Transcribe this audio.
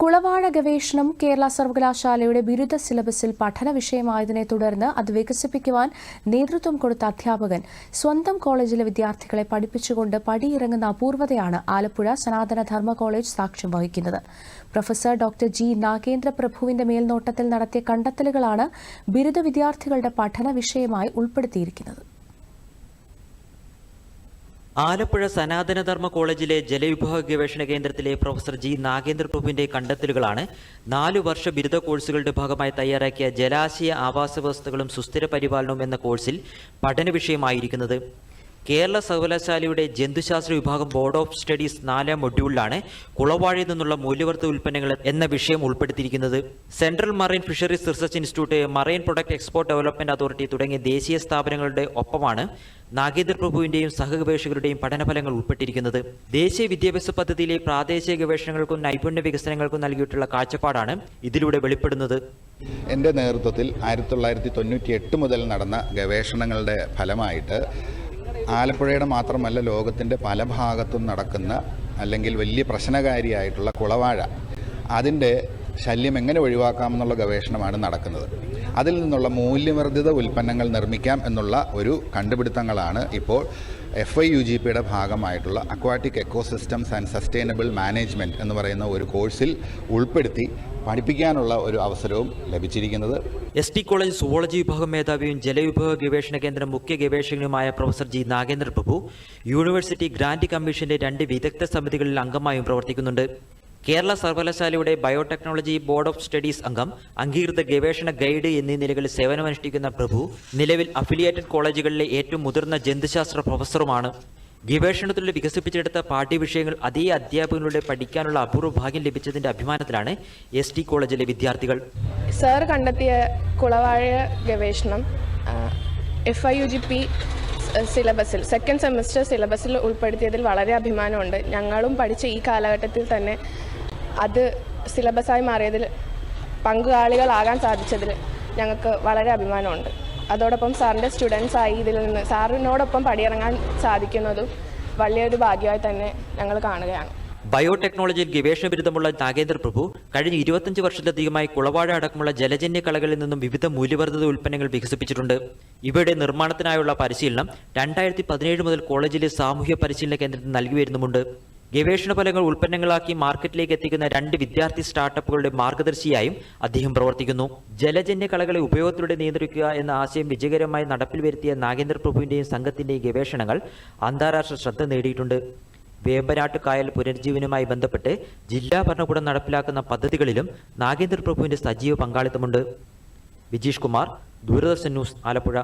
കുളവാഴ ഗവേഷണം കേരള സർവകലാശാലയുടെ ബിരുദ സിലബസിൽ പഠന വിഷയമായതിനെ തുടർന്ന് അത് വികസിപ്പിക്കുവാൻ നേതൃത്വം കൊടുത്ത അധ്യാപകൻ സ്വന്തം കോളേജിലെ വിദ്യാർത്ഥികളെ പഠിപ്പിച്ചുകൊണ്ട് പടിയിറങ്ങുന്ന അപൂർവതയാണ് ആലപ്പുഴ സനാതന ധർമ്മ കോളേജ് സാക്ഷ്യം വഹിക്കുന്നത്. പ്രൊഫസർ ഡോക്ടർ ജി നാഗേന്ദ്ര പ്രഭുവിന്റെ മേൽനോട്ടത്തിൽ നടത്തിയ കണ്ടെത്തലുകളാണ് ബിരുദ വിദ്യാർത്ഥികളുടെ പഠന വിഷയമായി ഉൾപ്പെടുത്തിയിരിക്കുന്നത്. ആലപ്പുഴ സനാതനധർമ്മ കോളേജിലെ ജലവിഭവ ഗവേഷണ കേന്ദ്രത്തിലെ പ്രൊഫസർ ജി നാഗേന്ദ്ര പ്രഭുവിന്റെ കണ്ടെത്തലുകളാണ് നാലു വർഷ ബിരുദ കോഴ്സുകളുടെ ഭാഗമായി തയ്യാറാക്കിയ ജലാശയ ആവാസ വ്യവസ്ഥകളും സുസ്ഥിര പരിപാലനവും എന്ന കോഴ്സിൽ പഠന വിഷയമായിരിക്കുന്നത്. കേരള സർവകലാശാലയുടെ ജന്തുശാസ്ത്ര വിഭാഗം ബോർഡ് ഓഫ് സ്റ്റഡീസ് നാലാം മൊഡ്യൂളിലാണ് കുളവാഴയിൽ നിന്നുള്ള മൂല്യവർത്ത ഉൽപ്പന്നങ്ങൾ എന്ന വിഷയം ഉൾപ്പെടുത്തിയിരിക്കുന്നത്. Central Marine Fisheries Research Institute Marine Product Export Development Authority തുടങ്ങിയ ദേശീയ സ്ഥാപനങ്ങളുടെ ഒപ്പമാണ് നാഗേന്ദ്ര പ്രഭുവിന്റെയും സഹഗവേഷകരുടെയും പഠനഫലങ്ങൾ ഉൾപ്പെട്ടിരിക്കുന്നത്. ദേശീയ വിദ്യാഭ്യാസ പദ്ധതിയിലെ പ്രാദേശിക ഗവേഷണങ്ങൾക്കും നൈപുണ്യ വികസനങ്ങൾക്കും നൽകിയിട്ടുള്ള കാഴ്ചപ്പാടാണ് ഇതിലൂടെ വെളിപ്പെടുന്നത്. എന്റെ നേതൃത്വത്തിൽ ആയിരത്തി തൊള്ളായിരത്തി തൊണ്ണൂറ്റി എട്ട് മുതൽ നടന്ന ഗവേഷണങ്ങളുടെ ഫലമായിട്ട് ആലപ്പുഴയുടെ മാത്രമല്ല ലോകത്തിന്റെ പല ഭാഗത്തും നടക്കുന്ന അല്ലെങ്കിൽ വലിയ പ്രശ്നകാരിയായിട്ടുള്ള കുളവാഴ. അതിന്റെ ശല്യം എങ്ങനെ ഒഴിവാക്കാമെന്നുള്ള ഗവേഷണമാണ് നടക്കുന്നത്. അതിൽ നിന്നുള്ള മൂല്യവർദ്ധിത ഉൽപ്പന്നങ്ങൾ നിർമ്മിക്കാം എന്നുള്ള ഒരു കണ്ടുപിടുത്തങ്ങളാണ് ഇപ്പോൾ എഫ് ഐ യു ജി പിയുടെ ഭാഗമായിട്ടുള്ള aquatic ecosystems and sustainable management എന്ന് പറയുന്ന ഒരു കോഴ്സിൽ ഉൾപ്പെടുത്തി പഠിപ്പിക്കാനുള്ള ഒരു അവസരവും ലഭിച്ചിരിക്കുന്നത്. എസ് ടി കോളേജ് സുവോളജി വിഭാഗം മേധാവിയും ജലവിഭവ ഗവേഷണ കേന്ദ്രം മുഖ്യ ഗവേഷകനുമായ professor G Nagendra Prabhu university grant കമ്മീഷന്റെ രണ്ട് വിദഗ്ധ സമിതികളിൽ അംഗമായും പ്രവർത്തിക്കുന്നുണ്ട്. കേരള സർവകലാശാലയുടെ ബയോടെക്നോളജി ബോർഡ് ഓഫ് സ്റ്റഡീസ് അംഗം അംഗീകൃത ഗവേഷണ ഗൈഡ് എന്നീ നിലകളിൽ സേവനമനുഷ്ഠിക്കുന്ന പ്രഭു നിലവിൽ അഫിലിയേറ്റഡ് കോളേജുകളിലെ ഏറ്റവും മുതിർന്ന ജന്തുശാസ്ത്ര പ്രൊഫസറുമാണ്. ഗവേഷണത്തിൽ വികസിപ്പിച്ചെടുത്ത പാഠ്യവിഷയങ്ങൾ അതേ അധ്യാപകനിലൂടെ പഠിക്കാനുള്ള അപൂർവ ഭാഗ്യം ലഭിച്ചതിന്റെ അഭിമാനത്തിലാണ് എസ് ടി കോളേജിലെ വിദ്യാർത്ഥികൾ. സാർ കണ്ടെത്തിയ കുളവാഴ ഗവേഷണം F I U G P സിലബസിൽ സെക്കൻഡ് സെമസ്റ്റർ സിലബസിൽ ഉൾപ്പെടുത്തിയതിൽ വളരെ അഭിമാനമുണ്ട്. ഞങ്ങളും പഠിച്ച ഈ കാലഘട്ടത്തിൽ തന്നെ അത് സിലബസായി മാറിയതിൽ പങ്കാളികളാകാൻ സാധിച്ചതിൽ ഞങ്ങൾക്ക് വളരെ അഭിമാനമുണ്ട്. അതോടൊപ്പം സാറിന്റെ സ്റ്റുഡൻസായി ഇതിൽ നിന്ന് സാറിനോടൊപ്പം പടിയിറങ്ങാൻ സാധിക്കുന്നതും വലിയൊരു ഭാഗ്യമായി തന്നെ ഞങ്ങൾ കാണുകയാണ്. ബയോടെക്നോളജിയിൽ ഗവേഷണ ബിരുദമുള്ള നാഗേന്ദ്ര പ്രഭു കഴിഞ്ഞ ഇരുപത്തഞ്ച് വർഷത്തിലധികമായി കുളവാഴ അടക്കമുള്ള ജലജന്യ കളകളിൽ നിന്നും വിവിധ മൂല്യവർദ്ധിത ഉൽപ്പന്നങ്ങൾ വികസിപ്പിച്ചിട്ടുണ്ട്. ഇവയുടെ നിർമ്മാണത്തിനായുള്ള പരിശീലനം രണ്ടായിരത്തി പതിനേഴ് മുതൽ കോളേജിലെ സാമൂഹ്യ പരിശീലന കേന്ദ്രത്തിൽ നൽകി വരുന്നുമുണ്ട്. ഗവേഷണ ഫലങ്ങൾ ഉൽപ്പന്നങ്ങളാക്കി മാർക്കറ്റിലേക്ക് എത്തിക്കുന്ന രണ്ട് വിദ്യാർത്ഥി സ്റ്റാർട്ടപ്പുകളുടെ മാർഗദർശിയായും അദ്ദേഹം പ്രവർത്തിക്കുന്നു. ജലജന്യ കളകളെ ഉപയോഗത്തിലൂടെ നിയന്ത്രിക്കുക എന്ന ആശയം വിജയകരമായി നടപ്പിൽ വരുത്തിയ നാഗേന്ദ്ര പ്രഭുവിന്റെയും സംഘത്തിന്റെയും ഗവേഷണങ്ങൾ അന്താരാഷ്ട്ര ശ്രദ്ധ നേടിയിട്ടുണ്ട്. വേമ്പനാട്ട് കായൽ പുനരുജ്ജീവനവുമായി ബന്ധപ്പെട്ട് ജില്ലാ ഭരണകൂടം നടപ്പിലാക്കുന്ന പദ്ധതികളിലും നാഗേന്ദ്ര പ്രഭുവിന്റെ സജീവ പങ്കാളിത്തമുണ്ട്. വിജീഷ് കുമാർ ദൂരദർശൻ ന്യൂസ് ആലപ്പുഴ.